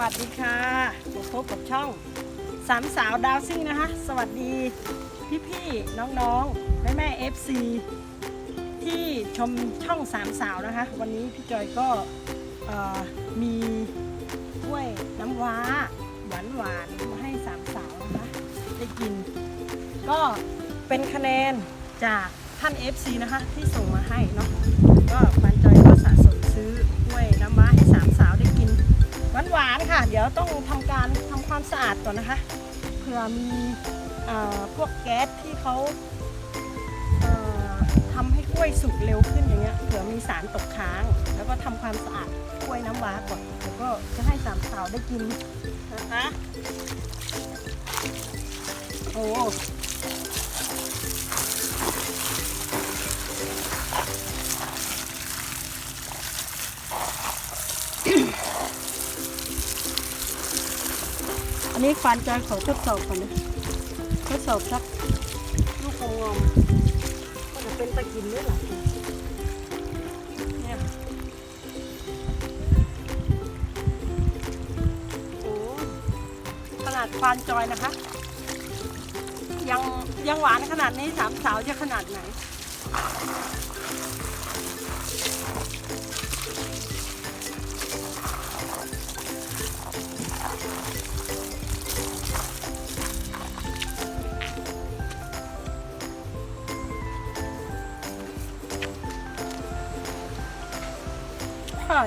วัสดีค่ะพบกับช่องสามสาวดาวซิ่งนะคะ สวัสดีพี่ๆน้องๆแม่แม่เอฟซีที่ชมช่องสามสาวนะคะ วันนี้พี่จอยก็มีกล้วยน้ำว้า หวานหวานมาให้สามสาวนะคะได้กิน ก็เป็นคะแนนจากท่าน FC นะคะ ที่ส่งมาให้เนาะก็ปั วานค่ะ เดี๋ยวต้องทำการทำความสะอาดก่อนนะคะเผื่อมีอพวกแก๊สที่เขาเอ่อทำให้กล้วยสุกเร็วขึ้นอย่างเงี้ยเผื่อมีสารตกค้าง แล้วก็ทำความสะอาดกล้วยน้ำว้าก่อนแล้วก็จะให้สามสาวได้กินนะคะโอ้ นนี้ฟันจอยขอทดสอบก่อนนะทดสอบสักลูกงงอมก็จะเป็นตะกินด้วยหรอเนี่ยโอ้ขนาดควานจอยนะคะ ยังยังหวานขนาดนี้สามสาวจะขนาดไหน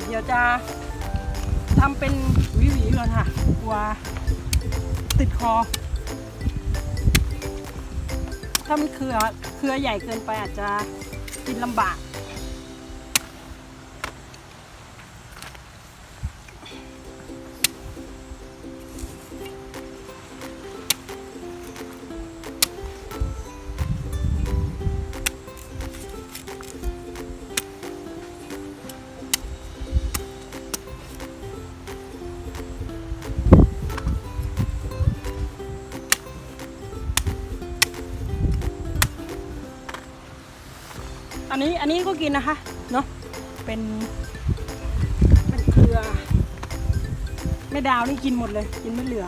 เดี๋ยวจะทำเป็นหวีๆก่อนค่ะกลัวติดคอ ถ้ามันเครือเครือใหญ่เกินไปอาจจะกินลำบาก นี้ อันนี้ก็กินนะคะ เนาะเป็นเป็นเครือแม่ดาวนี่กินหมดเลย กินไม่เหลือ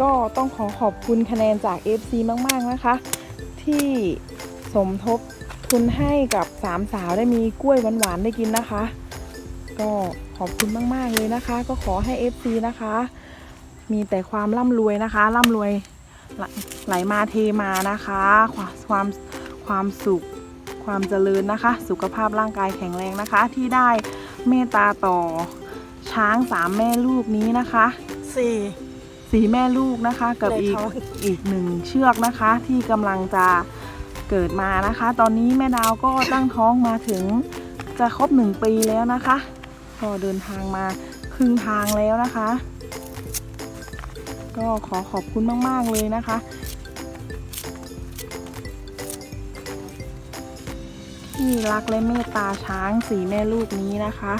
ก็ต้องขอขอบคุณคะแนนจาก FC มาก ๆ นะคะ ที่สมทบทุนให้กับสามสาวได้มีกล้วยหวานๆได้กินนะคะ ก็ขอบคุณมาก ๆ เลยนะคะ ก็ขอให้ FC นะคะ มีแต่ความร่ำรวยนะคะ ร่ำรวยไหลไหลมาเทมานะคะความความความสุขความเจริญนะคะ สุขภาพร่างกายแข็งแรงนะคะ ที่ได้เมตตาต่อช้างสามแม่ลูกนี้นะคะสี่สีแม่ลูกนะคะ กับในอีกท้องอีกหนึ่งเชือกนะคะ ที่กำลังจะเกิดมานะคะ ตอนนี้แม่ดาวก็ตั้งท้องมาถึงจะครบหนึ่งปีแล้วนะคะ ก็เดินทางมาครึ่งทางแล้วนะคะ ก็ขอขอบคุณมาก ๆ เลยนะคะ ที่รักและเมตตาช้างสีแม่ลูกนี้นะคะ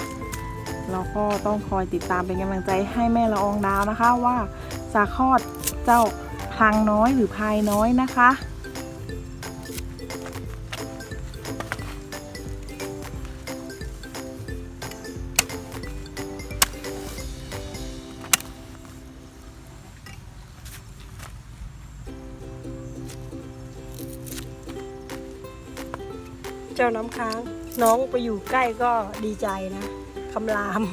เราก็ต้องคอยติดตามเป็นกำลังใจให้แม่ละอองดาวนะคะว่าจะคลอดเจ้าพลังน้อยหรือพายน้อยนะคะ จ้าน้ำค้าง น้องไปอยู่ใกล้ก็ดีใจนะคำราม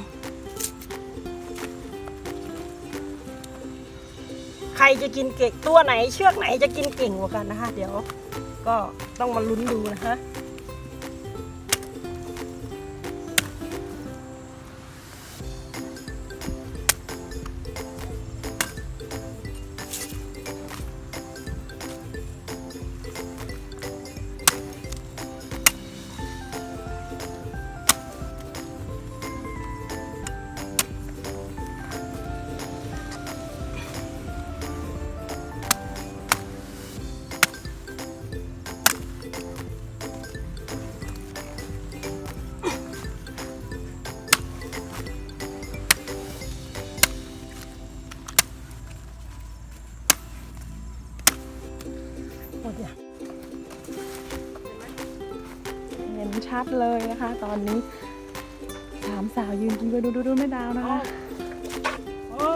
ใครจะกินเก่งตัวไหนเชือกไหนจะกินเก่งกว่ากันนะคะ เดี๋ยวก็ต้องมาลุ้นดูนะคะ เลยนะคะ ตอนนี้สามสาวยืนกินไปดูดูดูแม่ดาวนะคะโอ้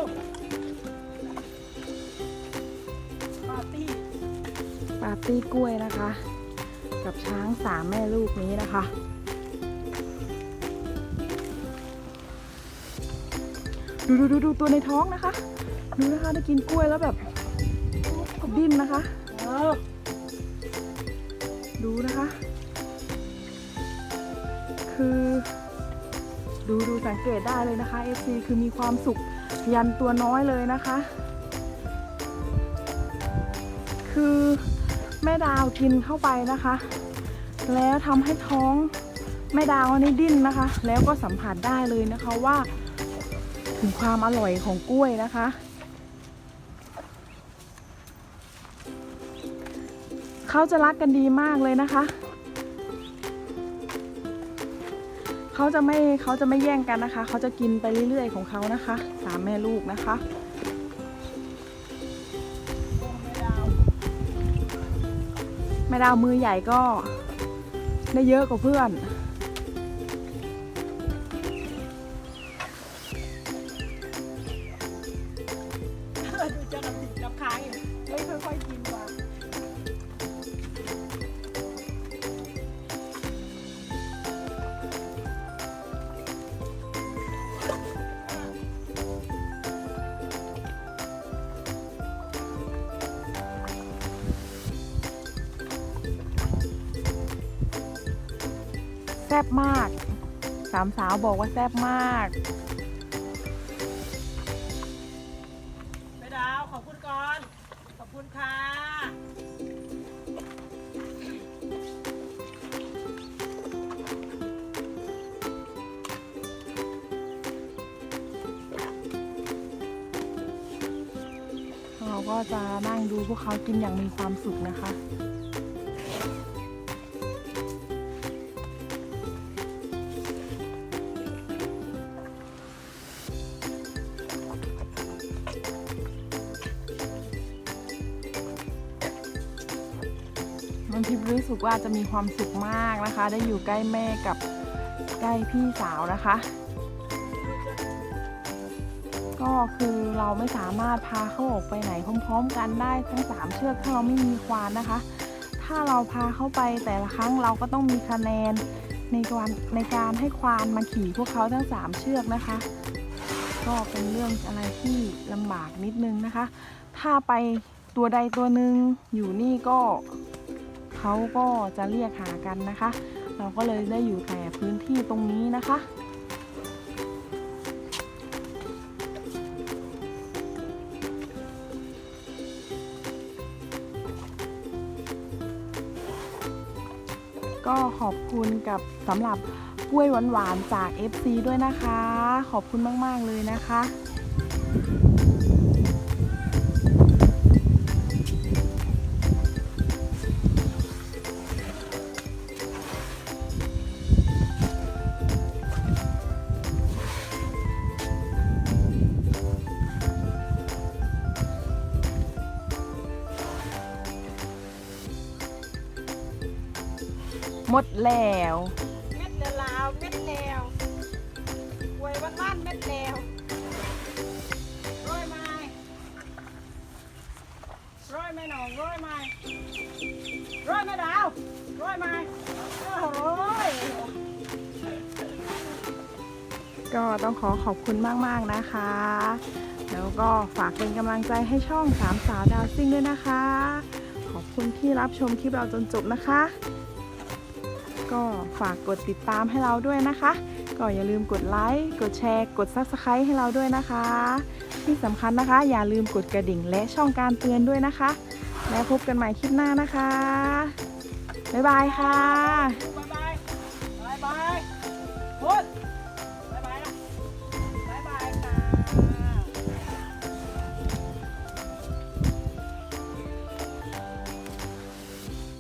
ปาร์ตี้ปาร์ตี้กล้วยนะคะ กับช้างสามแม่ลูกนี้นะคะดูดูดูดูตัวในท้องนะคะ ดูนะคะได้กินกล้วยแล้วแบบดิ้นนะคะเออดูนะคะ ดูดูสังเกตได้เลยนะคะ FC คือมีความสุขยันตัวน้อยเลยนะคะ คือแม่ดาวกินเข้าไปนะคะ แล้วทำให้ท้องแม่ดาวนี่ดิ้นนะคะ แล้วก็สัมผัสได้เลยนะคะว่า ถึงความอร่อยของกล้วยนะคะ เขาจะรักกันดีมากเลยนะคะ เขาจะไม่เขาจะไม่แย่งกันนะคะ เขาจะกินไปเรื่อยๆของเขานะคะสามแม่ลูกนะคะแม่ดาวมือใหญ่ก็ได้เยอะกว่าเพื่อน ซ่บมากสามสาวบอกว่าแซ่บมากไม่ดาวขอบคุณก่อน ขอบคุณค่ะเราก็จะนั่งดูพวกเขากินอย่างมีความสุขนะคะ ทิพย์รู้สึกว่าจะมีความสุขมากนะคะ ได้อยู่ใกล้แม่กับใกล้พี่สาวนะคะ ก็คือเราไม่สามารถพาเขาออกไปไหนพร้อม ๆ กันได้ทั้ง 3 เชือกถ้าเราไม่มีควานนะคะ ถ้าเราพาเข้าไปแต่ละครั้งเราก็ต้องมีคะแนนในการในการให้ควานมาขี่พวกเขาทั้ง 3 เชือกนะคะ ก็เป็นเรื่องอะไรที่ลำบากนิดนึงนะคะ ถ้าไปตัวใดตัวหนึ่งอยู่นี่ก็ เขาก็จะเรียกหากันนะคะ เราก็เลยได้อยู่แต่พื้นที่ตรงนี้นะคะก็ขอบคุณกับสำหรับกล้วยหวานๆจาก FC ด้วยนะคะ ขอบคุณมาก ๆ เลยนะคะ หมดแล้วเม็ดเลวลาวเม็ดเลวหวยบ้านๆเม็ดเลวร้อยไม้ร้อยไม่หนองร้อยไม้ร้อยไม่ดาวร้อยไม้โอ้โหร้อยก็ต้องขอขอบคุณมาก ๆ นะคะ แล้วก็ฝากเป็นกำลังใจให้ช่องสามสาวดาวซิ่งด้วยนะคะ ขอบคุณที่รับชมคลิปเราจนจบนะคะ ก็ฝากกดติดตามให้เราด้วยนะคะ ก็อย่าลืมกดไลค์ กดแชร์ กด s u b สไครต์ให้เราด้วยนะคะ ที่สำคัญนะคะ อย่าลืมกดกระดิ่งและช่องการเตือนด้วยนะคะ แล้วพบกันใหม่คลิปหน้านะคะ บ๊ายบายค่ะ บ๊ายบาย บ๊ายบาย